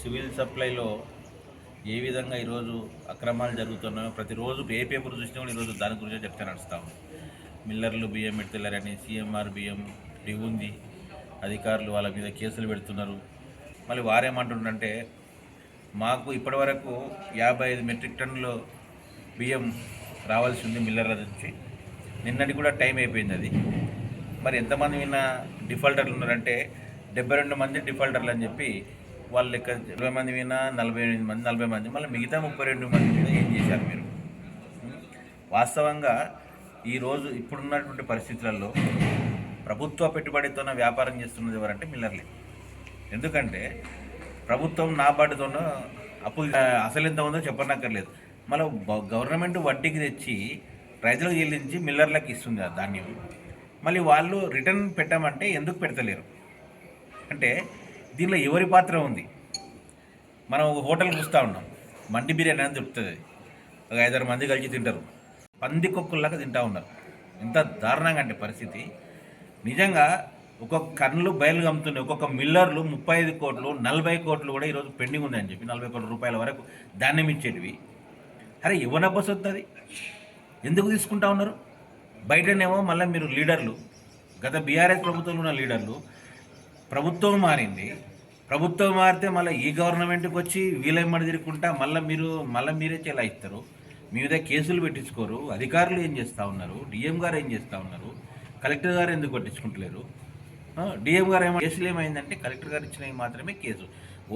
Civil సప్లైలో ఏ విధంగా ఈరోజు అక్రమాలు జరుగుతున్నాయో ప్రతిరోజు ఏ పేపర్ చూసినా కూడా ఈరోజు దాని గురించి చెప్తే నడుస్తాం మిల్లర్లు బియ్యం పెడతలేరని సీఎంఆర్ బియ్యం దిగుంది అధికారులు వాళ్ళ మీద కేసులు పెడుతున్నారు. మళ్ళీ వారేమంటుండంటే మాకు ఇప్పటివరకు యాభై ఐదు మెట్రిక్ టన్నులు బియ్యం రావాల్సి ఉంది మిల్లర్ల నుంచి. నిన్నటి కూడా టైం అయిపోయింది అది. మరి ఎంతమంది విన్న డిఫాల్టర్లు ఉన్నారంటే డెబ్బై రెండు మంది డిఫాల్టర్లు అని చెప్పి వాళ్ళ లెక్క ఇరవై మంది మీద నలభై ఎనిమిది మంది నలభై మంది మళ్ళీ మిగతా ముప్పై రెండు మంది మీద ఏం చేశారు మీరు? వాస్తవంగా ఈరోజు ఇప్పుడున్నటువంటి పరిస్థితులలో ప్రభుత్వ పెట్టుబడితోన వ్యాపారం చేస్తున్నది ఎవరంటే మిల్లర్లే. ఎందుకంటే ప్రభుత్వం నాబాటుతోన అప్పు అసలు ఎంత ఉందో చెప్పనక్కర్లేదు. మళ్ళీ గవర్నమెంట్ వడ్డీకి తెచ్చి రైతులకు చెల్లించి మిల్లర్లకు ఇస్తుంది ఆ ధాన్యం. మళ్ళీ వాళ్ళు రిటర్న్ పెట్టామంటే ఎందుకు పెడతలేరు? అంటే దీనిలో ఎవరి పాత్ర ఉంది? మనం ఒక హోటల్కి చూస్తూ ఉన్నాం. మండి బిర్యానీ అని దొరుకుతుంది ఒక ఐదారు మంది కలిసి తింటారు. పంది కుక్కల్లాగా తింటూ ఉన్నారు. ఎంత దారుణంగా అంటే పరిస్థితి. నిజంగా ఒక్కొక్క కన్నులు బయలు అమ్ముతున్నాయి ఒక్కొక్క మిల్లర్లు ముప్పై ఐదు కోట్లు నలభై కోట్లు కూడా ఈరోజు పెండింగ్ ఉందని చెప్పి నలభై కోట్ల రూపాయల వరకు ధాన్యం ఇచ్చేటివి. అరే ఇవ్వన వస్తుంది ఎందుకు తీసుకుంటా ఉన్నారు? బయటనేమో మళ్ళీ మీరు లీడర్లు. గత బీఆర్ఎస్ ప్రభుత్వంలో ఉన్న లీడర్లు ప్రభుత్వం మారింది. ప్రభుత్వం మారితే మళ్ళీ ఈ గవర్నమెంట్కి వచ్చి వీలెమ్మడి తిరుగుకుంటా మళ్ళీ మీరు మళ్ళీ మీరే చెలాయిస్తారు. మీ మీద కేసులు పెట్టించుకోరు. అధికారులు ఏం చేస్తూ ఉన్నారు? డిఎం గారు ఏం చేస్తూ ఉన్నారు? కలెక్టర్ గారు ఎందుకు పట్టించుకుంటలేరు? డిఎం గారు ఏమో కేసులు ఏమైందంటే కలెక్టర్ గారు ఇచ్చినవి మాత్రమే కేసు.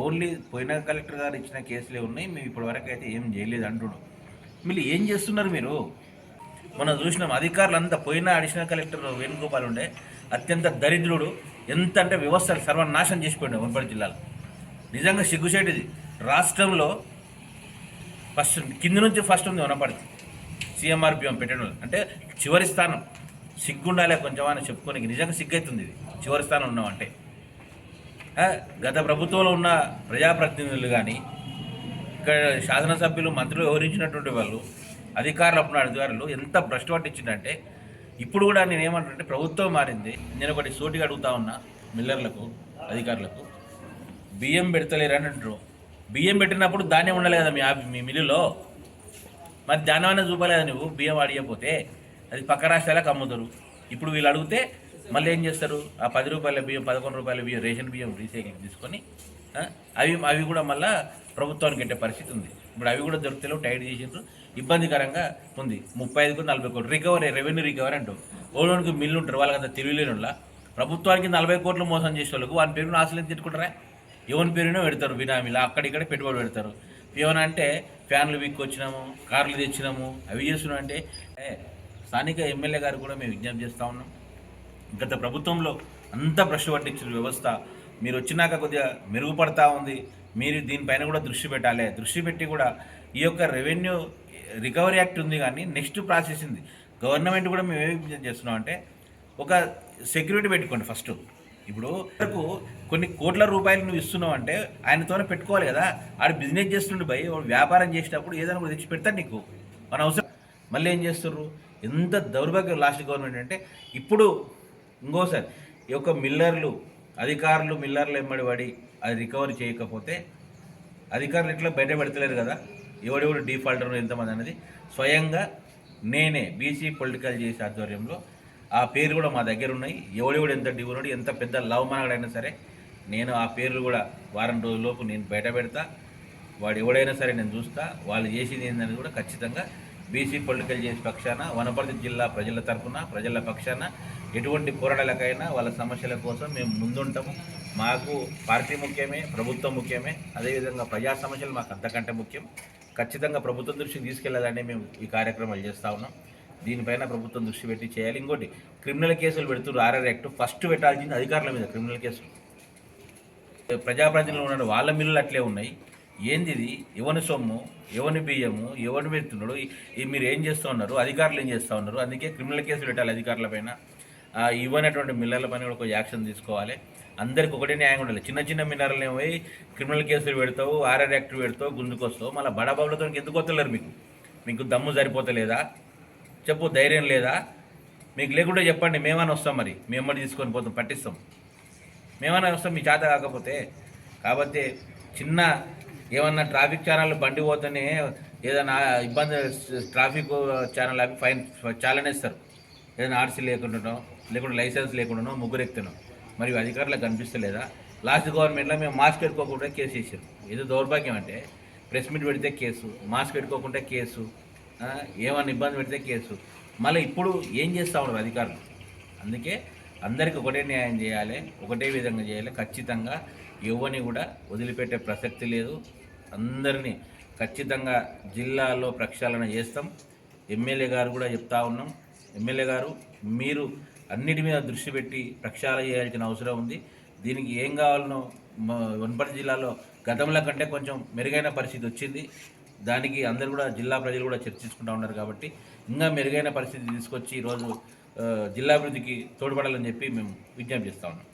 ఓన్లీ పోయిన కలెక్టర్ గారు ఇచ్చిన కేసులే ఉన్నాయి. మేము ఇప్పటి వరకు అయితే ఏం చేయలేదు అంటున్నాం. మీరు ఏం చేస్తున్నారు మీరు? మనం చూసినాం అధికారులు అంతా పోయిన అడిషనల్ కలెక్టర్ వేణుగోపాల్ ఉండే. అత్యంత దరిద్రుడు ఎంత అంటే వ్యవస్థలు సర్వనాశనం చేసిపోయాడు వనపర్తి జిల్లాలో. నిజంగా సిగ్గుచేటిది. రాష్ట్రంలో ఫస్ట్ కింద నుంచి ఫస్ట్ ఉంది వనపర్తి. సీఎంఆర్పిఎం పెట్టడం అంటే చివరి స్థానం. సిగ్గుండాలే కొంచెం అని చెప్పుకోనికి నిజంగా సిగ్గైతుంది ఇది. చివరి స్థానం ఉన్నామంటే. గత ప్రభుత్వంలో ఉన్న ప్రజాప్రతినిధులు కానీ ఇక్కడ శాసనసభ్యులు మంత్రులు వివరించినటువంటి వాళ్ళు అధికారులు అప్పుడు అధికారులు ఎంత భ్రష్టు పట్టించిందంటే ఇప్పుడు కూడా నేను ఏమంటుంటే ప్రభుత్వం మారింది. నేను ఒకటి సోటిగా అడుగుతా ఉన్నా మిల్లర్లకు అధికారులకు. బియ్యం పెడతలేరు అని అంటారు బియ్యం పెట్టినప్పుడు ధాన్యం ఉండాలి కదా మీ మీ మిల్లులో? మరి ధాన్యమైనా చూపలేదా నువ్వు? బియ్యం అడిగపోతే అది పక్క రాష్ట్రాలకు అమ్ముతారు. ఇప్పుడు వీళ్ళు అడిగితే మళ్ళీ ఏం చేస్తారు? ఆ పది రూపాయల బియ్యం పదకొండు రూపాయల బియ్యం రేషన్ బియ్యం రీసైకిల్ తీసుకొని అవి అవి కూడా మళ్ళీ ప్రభుత్వానికి పెట్టే పరిస్థితి ఉంది. ఇప్పుడు అవి కూడా దొరుకుతలేవు టైట్ చేసిండ్రు. ఇబ్బందికరంగా ఉంది. ముప్పై ఐదుకు నలభై కోట్లు. రికవరీ రెవెన్యూ రికవరీ అంటూ. ఓడోనికి మిల్లు ఉంటారు వాళ్ళకంత తెలియలేనులా ప్రభుత్వానికి నలభై కోట్లు మోసం చేసే వాళ్ళకు వాని పేరును ఆశలు తిట్టుకుంటారా ఎవరి పేరునో పెడతారు బినామీలు. అక్కడిక్కడ పెట్టుబడి పెడతారు. ఏమైనా అంటే ఫ్యాన్లు వీక్కొచ్చినాము కార్లు తెచ్చినాము అవి చేస్తున్నాం అంటే స్థానిక ఎమ్మెల్యే గారు కూడా మేము విజ్ఞప్తి చేస్తూ ఉన్నాం. గత ప్రభుత్వంలో అంత భ్రష్టు పట్టించిన వ్యవస్థ మీరు వచ్చినాక కొద్దిగా మెరుగుపడతా ఉంది. మీరు దీనిపైన కూడా దృష్టి పెట్టాలి. దృష్టి పెట్టి కూడా ఈ యొక్క రెవెన్యూ రికవరీ యాక్ట్ ఉంది కానీ నెక్స్ట్ ప్రాసెస్ ఉంది. గవర్నమెంట్ కూడా మేము ఏమి చేస్తున్నాం అంటే ఒక సెక్యూరిటీ పెట్టుకోండి ఫస్ట్. ఇప్పుడు వరకు కొన్ని కోట్ల రూపాయలు నువ్వు ఇస్తున్నావు అంటే ఆయనతోనే పెట్టుకోవాలి కదా. ఆడు బిజినెస్ చేస్తుండే భయ్ వ్యాపారం చేసేటప్పుడు ఏదైనా కూడా తెచ్చి పెడతాడు నీకు. మన అవసరం మళ్ళీ ఏం చేస్తుర్రు? ఎంత దౌర్భాగ్యం లాస్ట్ గవర్నమెంట్ అంటే ఇప్పుడు ఇంకోసారి ఈ యొక్క మిల్లర్లు అధికారులు మిల్లర్లు ఎమ్మడి పడి అది రికవరీ చేయకపోతే అధికారులు ఇట్లా బయట పెడతలేరు కదా? ఎవడెవడు డిఫాల్టర్ ఎంతమంది అనేది స్వయంగా నేనే బీసీ పొలిటికల్ చేసే ఆధ్వర్యంలో ఆ పేరు కూడా మా దగ్గర ఉన్నాయి. ఎవడెవడు ఎంత డివోడు ఎంత పెద్ద లవ్ మనగాడైనా సరే నేను ఆ పేర్లు కూడా వారం రోజులలోపు నేను బయట పెడతా. వాడు ఎవడైనా సరే నేను చూస్తా. వాళ్ళు చేసింది ఏంటనేది కూడా ఖచ్చితంగా బీసీ పొలిటికల్ చేసి పక్షాన వనపర్తి జిల్లా ప్రజల తరఫున ప్రజల పక్షాన ఎటువంటి పోరాటాలకైనా వాళ్ళ సమస్యల కోసం మేము ముందుంటాము. మాకు పార్టీ ముఖ్యమే ప్రభుత్వం ముఖ్యమే. అదేవిధంగా ప్రజా సమస్యలు మాకు అంతకంటే ముఖ్యం. ఖచ్చితంగా ప్రభుత్వం దృష్టికి తీసుకెళ్ళాలని మేము ఈ కార్యక్రమాలు చేస్తూ ఉన్నాం. దీనిపైన ప్రభుత్వం దృష్టి పెట్టి చేయాలి. ఇంకోటి క్రిమినల్ కేసులు పెడుతున్నారు. ఆర్ఆర్ యాక్ట్ ఫస్ట్ పెట్టాల్సింది అధికారుల మీద క్రిమినల్ కేసులు. ప్రజాప్రతినిధులు ఉన్న వాళ్ళ మిల్లులు అట్లే ఉన్నాయి. ఏంది ఇది ఎవని సొమ్ము? ఎవని బియ్యము? ఎవని పెడుతున్నాడు? మీరు ఏం చేస్తూ ఉన్నారు? అధికారులు ఏం చేస్తూ ఉన్నారు? అందుకే క్రిమినల్ కేసులు పెట్టాలి అధికారుల పైన. ఇవ్వనటువంటి మిల్లర్ల పైన కూడా ఒక యాక్షన్ తీసుకోవాలి. అందరికి ఒకటే న్యాయం ఉండాలి. చిన్న చిన్న మిల్లర్లు పోయి క్రిమినల్ కేసులు పెడతావు ఆర్ఆర్ యాక్ట్ పెడతావు గుంజుకొస్తావు. మళ్ళీ బడాబాబులతో ఎందుకు వస్తలేరు మీకు? మీకు దమ్ము సరిపోతలేదా? చెప్పు ధైర్యం లేదా? మీకు లేకుండా చెప్పండి మేమని వస్తాం మరి. మేమని తీసుకొని పోతాం పట్టిస్తాం. మేమన్నా వస్తాం మీ చేత కాకపోతే. కాబట్టి చిన్న ఏమన్నా ట్రాఫిక్ ఛానల్ బండి పోతేనే ఏదైనా ఇబ్బంది ట్రాఫిక్ ఛానల్ అవి ఫైన్ చాలానే ఇస్తారు ఏదైనా ఆర్సీ లేకుండానో లేకుంటే లైసెన్స్ లేకుండానో ముగ్గురు మరి మరియు అధికారులకు కనిపిస్తలేదా? లాస్ట్ గవర్నమెంట్లో మేము మాస్క్ పెట్టుకోకుండా కేసు వేసారు. ఏదో దౌర్భాగ్యం అంటే ప్రెస్ మీట్ పెడితే కేసు మాస్క్ పెట్టుకోకుండా కేసు ఏమన్నా ఇబ్బంది పెడితే కేసు. మళ్ళీ ఇప్పుడు ఏం చేస్తూ ఉన్నారు అధికారులు? అందుకే అందరికీ ఒకటే న్యాయం చేయాలి ఒకటే విధంగా చేయాలి. ఖచ్చితంగా ఎవరిని కూడా వదిలిపెట్టే ప్రసక్తి లేదు. అందరినీ ఖచ్చితంగా జిల్లాలో ప్రక్షాళన చేస్తాం. ఎమ్మెల్యే గారు కూడా చెప్తా ఉన్నాం. ఎమ్మెల్యే గారు మీరు అన్నిటి మీద దృష్టి పెట్టి ప్రక్షాళన చేయాల్సిన అవసరం ఉంది. దీనికి ఏం కావాలనో వనపర్తి జిల్లాలో గతంలో కంటే కొంచెం మెరుగైన పరిస్థితి వచ్చింది. దానికి అందరు కూడా జిల్లా ప్రజలు కూడా చర్చించుకుంటూ ఉన్నారు కాబట్టి ఇంకా మెరుగైన పరిస్థితి తీసుకొచ్చి ఈరోజు జిల్లాభివృద్ధికి తోడ్పడాలని చెప్పి మేము విజ్ఞప్తి చేస్తా ఉన్నాం.